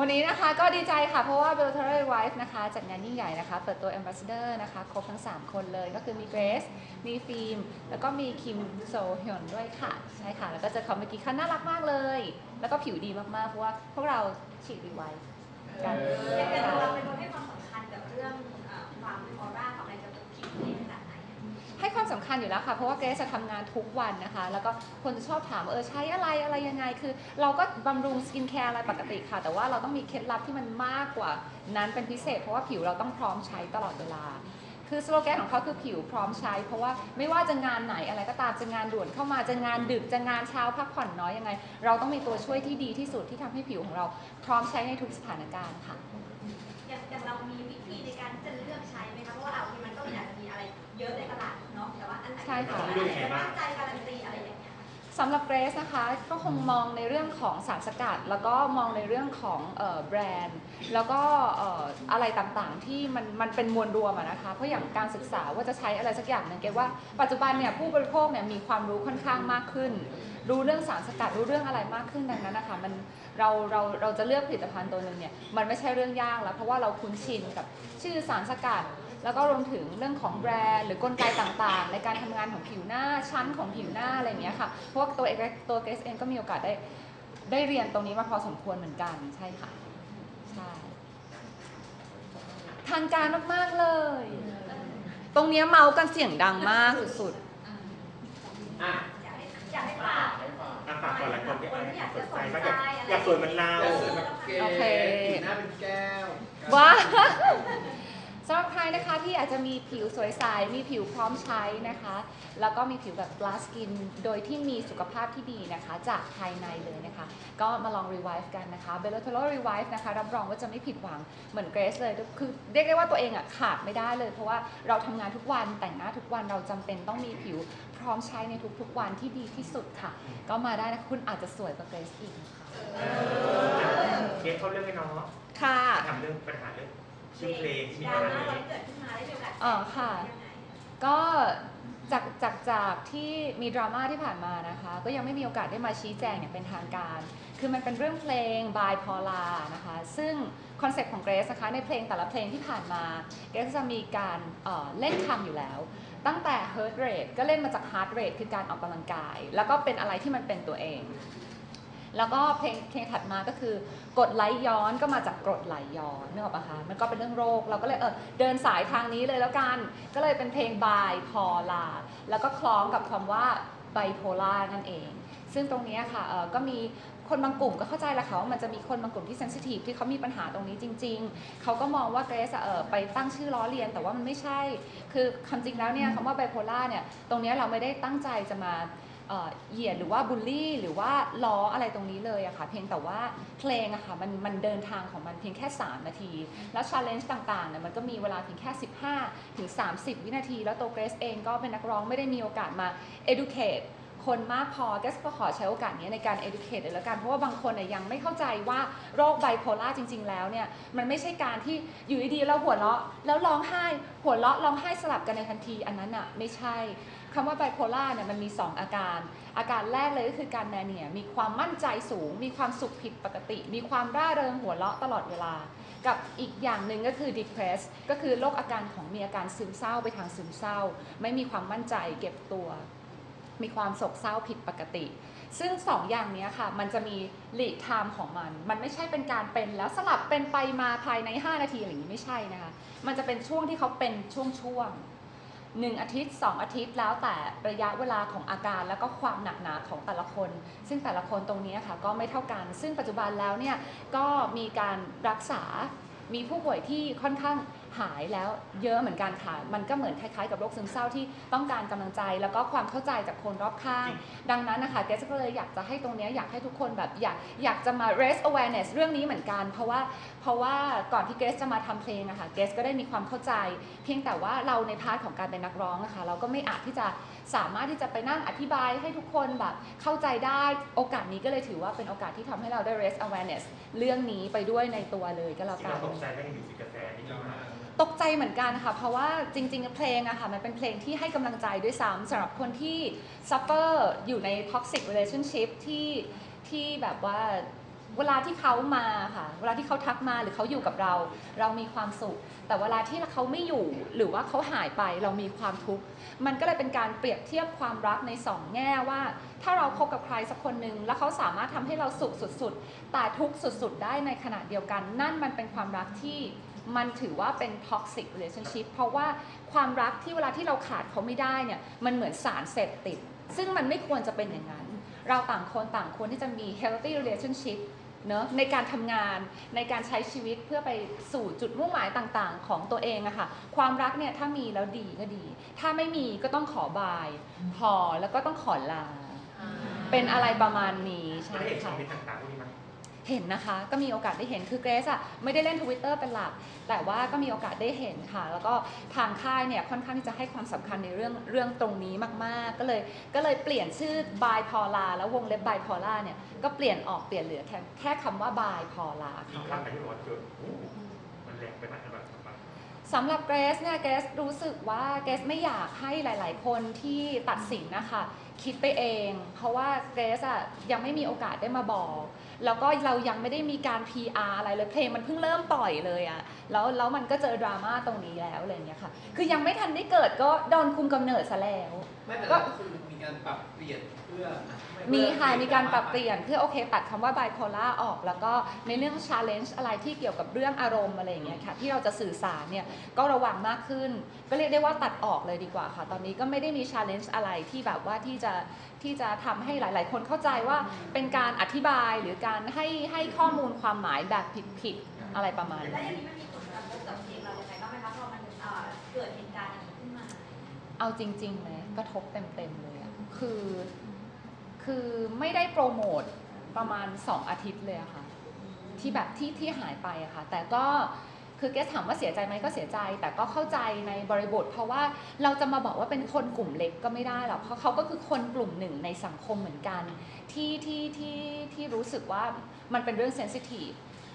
วันนี้นะคะก็ดีใจค่ะ เพราะว่า b e l l a t o r y Wife นะคะจัดงานยิ่งใหญ่นะคะ เปิดตัว Ambassador นะคะ ครบทั้ง 3 คนเลยก็คือมีเกรซมีฟิล์ม แล้วก็มีคิมโซฮยอนด้วยค่ะ ใช่ค่ะ แล้วก็เจอเขาเมื่อกี้เขาน่ารักมากเลย แล้วก็ผิวดีมากๆ เพราะว่าพวกเราฉีดรีไวฟ์กันอย่างใช่เราเป็นคน คัญอยู่แล้วค่ะ เพราะว่าเกรซจะทำงานทุกวันนะคะ แล้วก็คนจะชอบถามเออใช้อะไรอะไรยังไง คือ เราก็บำรุงสกินแคร์อะไรปกติค่ะ แต่ว่าเราต้องมีเคล็ดลับที่มันมากกว่านั้นเป็นพิเศษ เพราะว่าผิวเราต้องพร้อมใช้ตลอดเวลา คือสโลแกนของเขาคือผิวพร้อมใช้ เพราะว่าไม่ว่าจะงานไหนอะไรก็ตามจะงานด่วนเข้ามาจะงานดึกจะงานเช้าพักผ่อนน้อยยังไง เราต้องมีตัวช่วยที่ดีที่สุดที่ทำให้ผิวของเราพร้อมใช้ในทุกสถานการณ์ค่ะ อย่างอย่างเรามีวิธีในการที่จะเลือกใช้ไหมคะ เพราะว่าเอาที่มันก็อยากจะมีอะไรเยอะในตลาด ใช่ค่ะอันไหนจะมั่นใจการันตีอะไรอย่างเงี้ยสำหรับเกรซนะคะก็คงมองในเรื่องของสารสกัด แล้วก็มองในเรื่องของเอ่อแบรนด์ แล้วก็เอ่ออะไรต่างๆที่มันมันเป็นมวลรวมอะนะคะเพราะอย่างการศึกษาว่าจะใช้อะไรสักอย่างหนึ่งเกรซว่าปัจจุบันเนี่ยผู้บริโภคเนี่ยมีความรู้ค่อนข้างมากขึ้น รู้เรื่องสารสกัดรู้เรื่องอะไรมากขึ้นดังนั้นนะคะมันเราเราเราจะเลือกผลิตภัณฑ์ตัวหนึ่งเนี่ยมันไม่ใช่เรื่องยากแล้วเพราะว่าเราคุ้นชินกับชื่อสารสกัด แล้วก็รวมถึงเรื่องของแบรนด์หรือกลไกต่างๆ ในการทำงานของผิวหน้าชั้นของผิวหน้าอะไรอย่างเงี้ยค่ะเพราะว่าตัวเองตัวเกรซเองก็มีโอกาสได้ได้เรียนตรงนี้มาพอสมควรเหมือนกันใช่ค่ะใช่ทางการมากๆเลย ตรงเนี้ยเมาส์กันเสียงดังมากสุดอะอยากให้อยากให้ฝากอะฝากก่อนละคนที่คนที่อยากสจะนสใจนบ้างใจอยากอะไรอยากสวยเหมือนเราอยากสวยแบบเกโอเคผิวหน้าเป็นแก้วๆว้า สำหรับใครนะคะที่อาจจะมีผิวสวยใส มีผิวพร้อมใช้นะคะ แล้วก็มีผิวแบบ glass skin โดยที่มีสุขภาพที่ดีนะคะ จากภายในเลยนะคะ ก็มาลอง revive กันนะคะ b e l l a t o r o revive นะคะ รับรองว่าจะไม่ผิดหวังเหมือนเกรซเลย คือเรียกได้ว่าตัวเองอะขาดไม่ได้เลย เพราะว่าเราทำงานทุกวันแต่งหน้าทุกวันเราจำเป็นต้องมีผิวพร้อมใช้ในทุกๆวันที่ดีที่สุดค่ะ ก็มาได้นะคุณอาจจะสวยกว่าเกรซอีกนะคะ เคสเขาเรื่องให้น้องค่ะ ทำเรื่องปัญหาเรื่อง ชื่อเพลงที่มีดราปัญหาม่านี้วันเกิดขึ้นมาได้มีโอกาสอ๋อค่ะ ยังไงก็จากจากจากที่มีดราม่าที่ผ่านมานะคะ ก็ยังไม่มีโอกาสได้มาชี้แจงอย่างเป็นทางการ คือมันเป็นเรื่องเพลง by Paula นะคะ ซึ่งคอนเซ็ปต์ของเกรซนะคะในเพลงแต่ละเพลงที่ผ่านมาเกรซจะมีการเอ่อเล่นคำอยู่แล้ว ตั้งแต่ heart rate ก็เล่นมาจาก heart rate คือการออกกำลังกาย แล้วก็เป็นอะไรที่มันเป็นตัวเอง แล้วก็เพลงเพลงถัดมาก็คือกดไหลย้อนก็มาจากกรดไหลย้อนนึกออกปะคะมันก็เป็นเรื่องโรค เราก็เลยเออเดินสายทางนี้เลยแล้วกัน ก็เลยเป็นเพลง by Paula แล้วก็คล้องกับคำว่า bipolar นั่นเอง ซึ่งตรงนี้ค่ะเออก็มีคนบางกลุ่มก็เข้าใจแหละค่ะว่ามันจะมีคนบางกลุ่มที่เซนซิทีฟที่เขามีปัญหาตรงนี้จริง ๆ เขาก็มองว่าเกรซอะเออไปตั้งชื่อล้อเลียน แต่ว่ามันไม่ใช่ คือคำจริงแล้วเนี่ยคำว่า bipolar เนี่ยตรงนี้เราไม่ได้ตั้งใจจะมา เหยียดหรือว่าบูลลี่หรือว่าล้ออะไรตรงนี้เลยอะค่ะเพียงแต่ว่าเพลงอะค่ะมันมันเดินทางของมันเพียงแค่ 3 นาที แล้วชาเลนจ์ต่างๆเนี่ยมันก็มีเวลาเพียงแค่ 15 ถึง 30 วินาที แล้วตัวเกรซเองก็เป็นนักร้องไม่ได้มีโอกาสมา educate คนมากพอเกรซก็ขอใช้โอกาสนี้ในการ educate เลยแล้วกัน เพราะว่าบางคนยยังไม่เข้าใจว่าโรคไบโพล่าจริง ๆ แล้วเนี่ยมันไม่ใช่การที่อยู่ดีๆเราหัวเราะแล้วร้องไห้ หัวเราะร้องไห้สลับกันในทันทีอันนั้นอะไม่ใช่คำว่าไบโพล่าเนี่ยมันมี 2 อาการ อาการแรกเลยก็คือการแมเนียมีความมั่นใจสูง มีความสุขผิดปกติ มีความร่าเริงหัวเราะตลอดเวลา กับอีกอย่างหนึ่งก็คือ depress ก็คือโรคอาการของมีอาการซึมเศร้าไปทางซึมเศร้า ไม่มีความมั่นใจเก็บตัว มีความโศกเศร้าผิดปกติ ซึ่งสองอย่างนี้ค่ะ มันจะมี lead time ของมัน มันไม่ใช่เป็นการเป็นแล้วสลับเป็นไปมาภายใน 5 นาทีอะไรอย่างนี้ไม่ใช่นะคะ มันจะเป็นช่วงที่เขาเป็นช่วงๆหนึ่งอาทิตย์ 2 อาทิตย์แล้วแต่ระยะเวลาของอาการแล้วก็ความหนักหนาของแต่ละคน ซึ่งแต่ละคนตรงนี้ค่ะก็ไม่เท่ากัน ซึ่งปัจจุบันแล้วเนี่ยก็มีการรักษามีผู้ป่วยที่ค่อนข้าง หายแล้วเยอะเหมือนกันค่ะ มันก็เหมือนคล้ายๆกับโรคซึมเศร้าที่ต้องการกำลังใจ แล้วก็ความเข้าใจจากคนรอบข้าง ดังนั้นนะคะเกสก็เลยอยากจะให้ตรงเนี้ยอยากให้ทุกคนแบบอยากอยากจะมา raise awareness เรื่องนี้เหมือนกัน เพราะว่าเพราะว่าก่อนที่เกสจะมาทำเพลงอะค่ะเกสก็ได้มีความเข้าใจ เพียงแต่ว่าเราในพาร์ทของการเป็นนักร้องอะค่ะเราก็ไม่อาจที่จะสามารถที่จะไปนั่งอธิบายให้ทุกคนแบบเข้าใจได้โอกาสนี้ก็เลยถือว่าเป็นโอกาสที่ทำให้เราได้ raise awareness เรื่องนี้ไปด้วยในตัวเลยก็แล้วที่กัเรานตกใจไม่ได้มีสิกระแสที่มีมา ตกใจเหมือนกันค่ะ เพราะว่าจริง ๆ เพลงอะค่ะมันเป็นเพลงที่ให้กำลังใจด้วยซ้ำสำหรับคนที่ suffer อยู่ใน toxic relationship ที่ที่แบบว่าเวลาที่เขามาค่ะ เวลาที่เขาทักมาหรือเขาอยู่กับเรา เรามีความสุข แต่เวลาที่เขาไม่อยู่หรือว่าเขาหายไปเรามีความทุกข์ มันก็เลยเป็นการเปรียบเทียบความรักในสองแง่ว่า ถ้าเราคบกับใครสักคนหนึ่งแล้วเขาสามารถทำให้เราสุขสุดๆแต่ทุกข์สุดๆ ได้ในขณะเดียวกัน นั่นมันเป็นความรักที่ มันถือว่าเป็น toxic relationship เพราะว่าความรักที่เวลาที่เราขาดเขาไม่ได้เนี่ยมันเหมือนสารเสพติด ซึ่งมันไม่ควรจะเป็นอย่างนั้น เราต่างคนต่างควรที่จะมี healthy relationship เนอะในการทำงานในการใช้ชีวิตเพื่อไปสู่จุดมุ่งหมายต่างๆ ของตัวเองอะค่ะความรักเนี่ยถ้ามีแล้วดีก็ดี ถ้าไม่มีก็ต้องขอบาย พอแล้วก็ต้องขอลา เป็นอะไรประมาณนี้จะใช่ได้เห็นคอค่ะม เมนต์ต่างๆพวกนี้มั้ยเห็นนะคะ ก็มีโอกาสได้เห็นคือเกรซอะไม่ได้เล่น Twitter เป็นหลัก แต่ว่าก็มีโอกาสได้เห็นค่ะ แล้วก็ทางค่ายเนี่ยค่อนข้างที่จะให้ความสำคัญในเรื่องเรื่องตรงนี้มากๆ ก็เลยก็เลยเปลี่ยนชื่อ bipolar แล้ววงเล็บ bipolar เนี่ยก็เปลี่ยนออกเปลี่ยนเหลือแค่แค่คำว่า bipolar อีกค่ะคำแต่ที่บอกว่าเกิดโอ้โหมันแรงไปมากสำหรับสำหรับสำหรับเกรซเนี่ยเกรซรู้สึกว่าเกรซไม่อยากให้หลาย ๆ คนที่ตัดสินนะคะ คิดไปเอง เพราะว่าเกรซอะยังไม่มีโอกาสได้มาบอก แล้วก็เรายังไม่ได้มีการ PR อะไรเลยเพลงมันเพิ่งเริ่มปล่อยเลยอะแล้วแล้วมันก็เจอดราม่าตรงนี้แล้วอะไรอย่างเงี้ยค่ะ คือยังไม่ทันได้เกิดก็โดนคุมกำเนิดซะแล้ว ไม่แต่ก็คือมีการปรับเปลี่ยนเพื่อไมีค่ะเพื่อมีการปรับเปลี่ยนเพื่อโอเคตัดคำว่า bipolar ออก แล้วก็ในเรื่อง challenge อะไรที่เกี่ยวกับเรื่องอารมณ์อะไรอย่างเงี้ยค่ะที่เราจะสื่อสารเนี่ยก็ระวังมากขึ้น ก็เรียกได้ว่าตัดออกเลยดีกว่าค่ะ ตอนนี้ก็ไม่ได้มี challenge อะไรที่แบบว่าที่จะที่จะทำให้หลาย ๆ คนเข้าใจว่าเป็นการอธิบายหรือการให้ให้ข้อมูลความหมายแบบผิดๆอะไรประมาณแล้วนั้นอย่างนี้มันมีผลกระทบกับเพลงเราอย่างไรบ้างไหมคะพอมันเอ่อเกิดเหตุการณ์อย่างนี้ขึ้นมาเอาจริงๆเลยกระทบเต็มๆเลยอะคือคือไม่ได้โปรโมทประมาณ 2 อาทิตย์เลยอะค่ะที่แบบที่ที่หายไปอะค่ะแต่ก็ คือเกสถามว่าเสียใจไหมก็เสียใจ แต่ก็เข้าใจในบริบท เพราะว่าเราจะมาบอกว่าเป็นคนกลุ่มเล็กก็ไม่ได้หรอกเพราะเขาก็คือคนกลุ่มหนึ่งในสังคมเหมือนกันที่ที่ที่ที่รู้สึกว่ามันเป็นเรื่องเซนซิทีฟ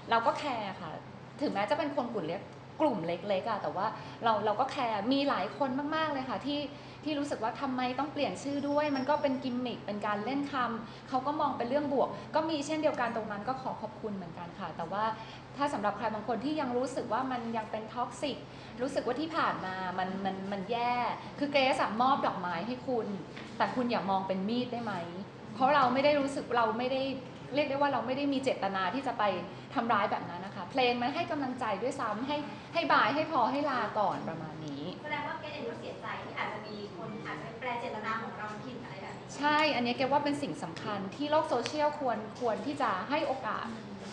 เราก็แคร์ค่ะ ถึงแม้จะเป็นคนกลุ่มเล็ก กลุ่มเล็กๆอะแต่ว่าเราเราก็แคร์มีหลายคนมากๆเลยค่ะที่ที่รู้สึกว่าทำไมต้องเปลี่ยนชื่อด้วย มันก็เป็นกิมมิคเป็นการเล่นคำเขาก็มองเป็นเรื่องบวก ก็มีเช่นเดียวกันตรงนั้นก็ขอขอบคุณเหมือนกันค่ะ แต่ว่าถ้าสำหรับใครบางคนที่ยังรู้สึกว่ามันยังเป็นท็อกซิกรู้สึกว่าที่ผ่านมามันมันมันแย่ คือเกรซมอบดอกไม้ให้คุณ แต่คุณอย่ามองเป็นมีดได้ไหม เพราะเราไม่ได้รู้สึกเราไม่ได้เรียกได้ว่าเราไม่ได้มีเจตนาที่จะไปทำร้ายแบบนั้นนะคะ เพลงมันให้กำลังใจด้วยซ้ำให้ให้บายให้พอให้ลาก่อนประมาณนี้ แสดงว่าเกดเองก็เสียใจที่อาจจะมีคนอาจจะไปแปลเจตนาของเราผิดอะไรแบบนี้ใช่ อันนี้เกว่าเป็นสิ่งสำคัญที่โลกโซเชียลควรควรที่จะให้โอกาส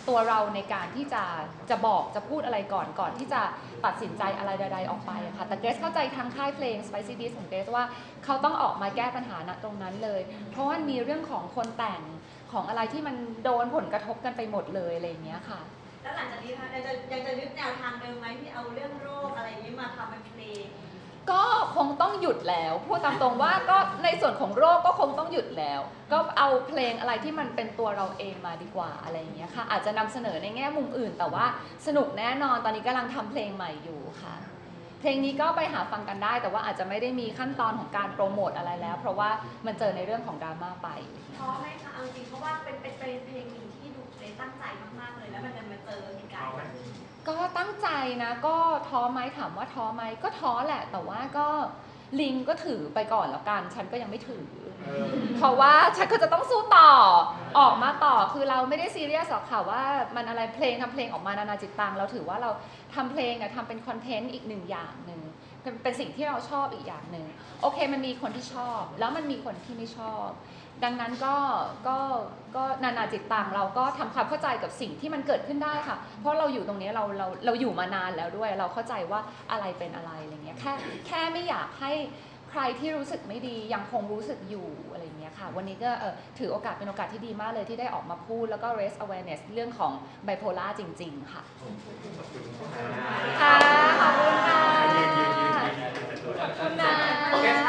ตัวเราในการที่จะจะบอกจะพูดอะไรก่อนก่อนที่จะตัดสินใจอะไรใดๆออกไปอะค่ะแต่เกรซเข้าใจทางค่ายเพลง Spicy d i s ของเกรซว่าเขาต้องออกมาแก้ปัญหาณตรงนั้นเลย เพราะว่ามีเรื่องของคนแต่งของอะไรที่มันโดนผลกระทบกันไปหมดเลยอะไรอย่างเงี้ยค่ะ แล้วหลังจากนี้คะยังจะยังจะยึดแนวทางเดิมไหมที่เอาเรื่องโรคอะไรนี้มาทำเป็นเพลงก็คงต้องหยุดแล้วพูดตามตรงว่าก็ในส่วนของโรคก็คงต้องหยุดแล้ว ก็เอาเพลงอะไรที่มันเป็นตัวเราเองมาดีกว่าอะไรอย่างเงี้ยค่ะ อาจจะนำเสนอในแง่มุมอื่น แต่ว่าสนุกแน่นอนตอนนี้กำลังทำเพลงใหม่อยู่ค่ะ เพลงนี้ก็ไปหาฟังกันได้ แต่ว่าอาจจะไม่ได้มีขั้นตอนของการโปรโมทอะไรแล้ว เพราะว่ามันเจอในเรื่องของดราม่าไปท้อไหมคะเอาจริงเพราะว่าเป็นเป็นเป็นเพลงหนึ่ นะก็ท้อไหมถามว่าท้อไหมก็ท้อแหละ แต่ว่าก็ลิงก็ถือไปก่อนแล้วกัน ฉันก็ยังไม่ถือเออเพราะว่าฉันก็จะต้องสู้ต่อออกมาต่อคือเราไม่ได้ซีเรียสหรอกค่ะว่ามันอะไรเพลงทำเพลงออกมานานาจิตตังเราถือว่าเราทำเพลงเนี่ยทำเป็นคอนเทนต์อีกหนึ่งอย่างหนึ่ง เป็นสิ่งที่เราชอบอีกอย่างหนึ่งโอเคมันมีคนที่ชอบ แล้วมันมีคนที่ไม่ชอบ ดังนั้นก็ก็ก็นานาจิตตังเราก็ทำความเข้าใจกับสิ่งที่มันเกิดขึ้นได้ค่ะ เพราะเราอยู่ตรงนี้เราเราเราอยู่มานานแล้วด้วย เราเข้าใจว่าอะไรเป็นอะไรอะไรเงี้ยแค่แค่ไม่อยากให้ ใครที่รู้สึกไม่ดียังคงรู้สึกอยู่อะไรเงี้ยค่ะ วันนี้ก็เออถือโอกาสเป็นโอกาสที่ดีมากเลยที่ได้ออกมาพูดแล้วก็ raise awareness เรื่องของ bipolar จริงๆค่ะขอบคุณค่ะ ค่ะ ขอบคุณค่ะยืนยืนยืนยืนยืนยืนขอบคุณนะ